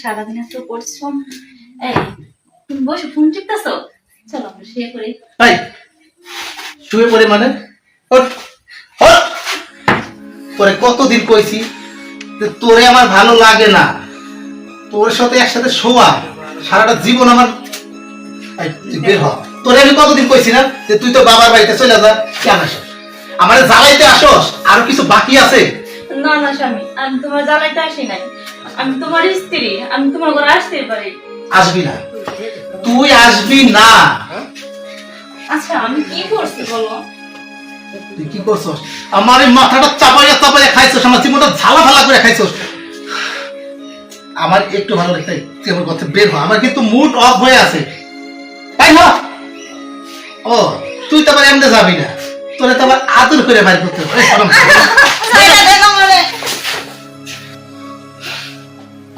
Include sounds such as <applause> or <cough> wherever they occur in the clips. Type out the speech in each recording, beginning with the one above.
সারাদিন এত পরিশ্রম। এই, তুমি বসে, ফোন টিপতেছো? চলো শুয়ে এই, শুয়ে পড়ে মানে? ওঠ। কতদিন কইছি তোরে আমার ভালো লাগে না। তোর সাথে একসাথে শোয়া, সারাটা জীবন আমার বের হ। তোরে আমি কতদিন কইছি না যে তুই তো বাবার বাড়িতে চলে যা কেন আসস আমার জ্বালাইতে আসস, আরও কিছু বাকি আছে? না না স্বামী আমি তোমার জ্বালাইতে আসি নাই। আমি তোমার স্ত্রী আমি তোমার ঘরে আসতে পারি। আসবি না। তুই আসবি না। আচ্ছা আমি কি করছি বলো? তুই কি করছস? আমার এই মাথাটা চাপাইয়া চাপাইয়া খাইছস আমার জীবনটা ঝালা ফালা করে খাইছস। আমার একটু ভালো লাগছে তুই আমার কথা বের হ। আমার কিন্তু মুড অফ হয়ে আছে। তাই না ও তুই তো আবার এমনি যাবি না। তোরে তো আবার আদর করে বাইর করতে হবে।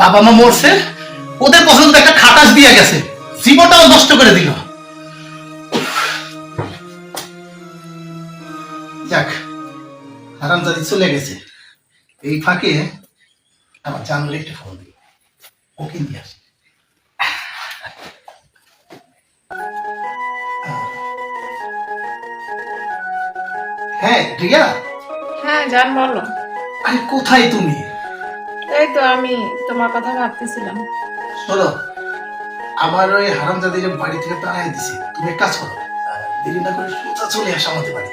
বাবা মা মরছে ওদের পছন্দ একটা খাটাস দিয়ে গেছে। জীবনটাও নষ্ট করে দিল। যাক হারামজাদি চলে গেছে। এই ফাঁকে আমার জানুর একটা ফোন দিই ওকে নিয়ে আসি। হ্যাঁ রিয়া? হ্যাঁ জান বলো। আরে কোথায় তুমি? এই তো আমি তোমার কথা ভাবতেছিলাম। শোনো আমার ওই হারামজাদি যে বাড়ি থেকে তাড়াই দিছি তুমি এক কাজ করো। দেরি না করে সোজা চলে আসো আমাদের বাড়ি।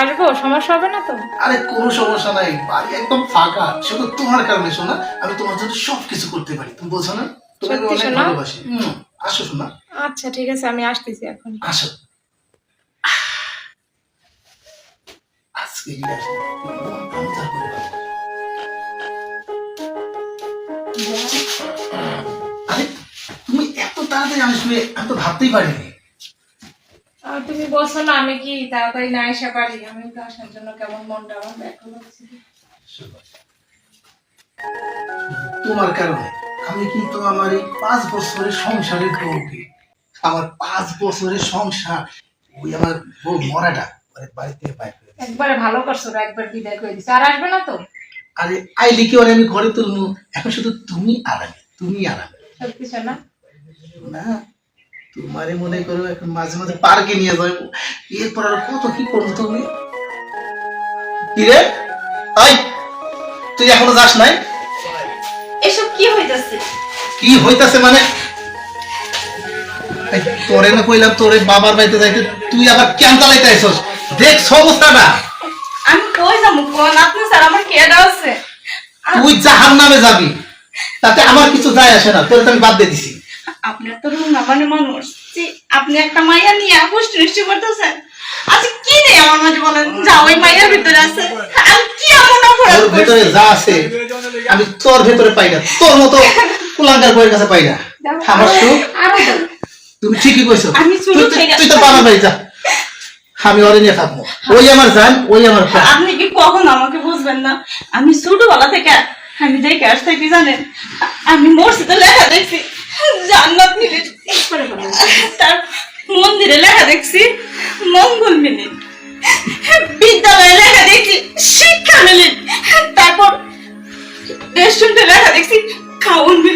আসব সমস্যা হবে না তো? আরে কোনো সমস্যা নাই বাড়ি একদম ফাঁকা। শুধু তোমার কারণে শোনা আমি তোমার জন্য সব কিছু করতে পারি। তুমি বোঝো না? তোমাকে অনেক ভালোবাসি। আসো শোনা। আচ্ছা ঠিক আছে আমি আসতেছি এখন। আসো। আজকে আসো। আরে তুমি এত তাড়াতাড়ি আসবে আমি তো ভাবতেই পারিনি। তুমি বলছো না আমি কি তাড়াতাড়ি না এসে পারি? আমি তো আসার জন্য কেমন মনটা আমার ব্যাকুল হচ্ছে তোমার কারণে আমি কিন্তু আমার এই পাঁচ বছরের সংসারের বউকে আমার পাঁচ বছরের সংসার ওই আমার বউ মরাটা ওরে বাড়ি থেকে বাইর করে দিয়েছে। একবারে ভালো করছ একবার বিদায় করে দিচ্ছে আর আসবে না তো? আরে আইলি কি ওরে আমি ঘরে তুলবো এখন শুধু তুমি আরামে তুমি সত্যি না তোমারে মনে করো এখন মাঝে মাঝে পার্কে নিয়ে যাব। এরপর আর কত কি করব তুমি? আই তুই এখনও যাস নাই? এসব কি হইতাছে? কি হইতাছে মানে? তোরে না কইলাম তোরে বাবার বাড়িতে যাইতে তুই আবার কেন চালাইতে আইছস? দেখ অবস্থাটা আমি কই যাব? কোন আপনি স্যার আমার কেডা আছে। তুই জাহান নামে যাবি তাতে আমার কিছু যায় আসে না তোরে আমি বাদ দিয়ে দিছি। আপনার তো রুম না মানে মানুষ আপনি একটা মাইয়া নিয়ে পুষ্টি নৃষ্টি করতেছেন। আচ্ছা কি নেই আমার মাঝে বলেন? যা ওই মাইয়ার ভিতরে আছে। আমি কি এমন অপরাধ তোর ভেতরে যা আছে আমি তোর ভেতরে পাই না। তোর মতো কুলাঙ্গার বইয়ের কাছে পাই না। আমার সুখ? তুমি ঠিকই কইছো। তুই- তো বাড়ি যা। আমি থাকব। ওই আমার জান, ওই আমার আপনি কি কখন আমাকে বুঝবেন না? আমি ছোটবেলা থেকে, আমি দেখে জানেন, আমি লেখা দেখছি, জান্নাত মিনিট তার মন্দিরে লেখা দেখছি, মঙ্গল মিনিট বিদ্যালয়ে লেখা দেখছি, শিক্ষা মিনিট তারপর রেস্টুরেন্টে লেখা দেখছি, খাউন মিনিট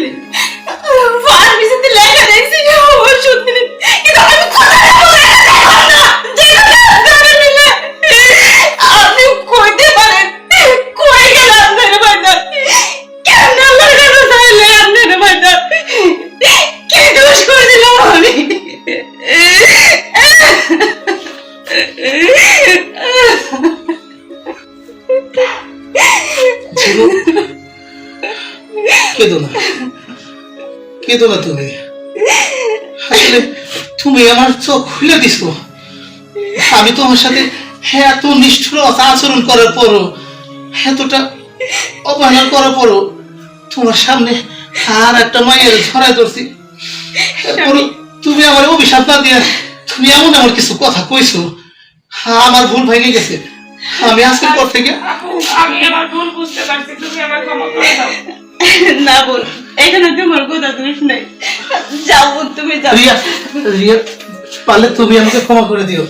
কেঁদো না। কেঁদো না তুমি। আসলে তুমি আমার চোখ খুলে দিছো। আমি তোমার সাথে এত নিষ্ঠুর আচরণ করার পরও এতটা অবহেলা করার পরও তোমার সামনে আর একটা মায়ের ধরায় ধরছি। তুমি আমার অভিশাপ না দিয়ে তুমি এমন এমন কিছু কথা কইছো। আমার ভুল ভেঙে গেছে। আমি আজকের পর থেকে আমি আমার ভুল বুঝতে পারছি তুমি আমার ক্ষমা করে দাও। <laughs> না বল। এখানে তোমার কথা দোষ নাই। যাও বোন, তুমি যাও। রিয়া রিয়া পারলে তুমি আমাকে ক্ষমা করে দিও।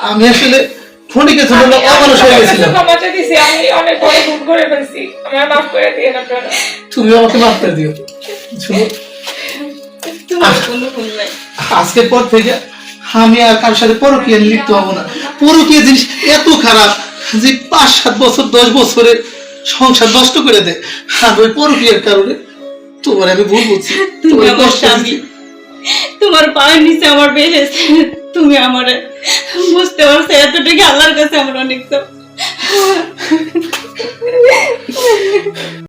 আমি আসলে ফোনিকে অমানুষ হয়ে গেছিলাম। ক্ষমা আমি অনেক বড় ভুল করে ফেলছি। আমার মাফ করে আপনারা। তুমি আমাকে মাফ করে দিও। শুনো। তোমার কোনো ভুল নাই। আজকের পর থেকে আমি আর কারোর সাথে পরকীয়া লিপ্ত হব না। পরকীয়া জিনিস এত খারাপ যে পাঁচ সাত বছর দশ বছরের সংসার নষ্ট করে দে। আর ওই পরকীয়ার কারণে তোমার আমি ভুল বলছি। তুমি আমার স্বামী। তোমার পায়ের নিচে আমার বেহেছে তুমি আমার বুঝতে পারছ এতটুকু আল্লাহর কাছে আমার অনেক তো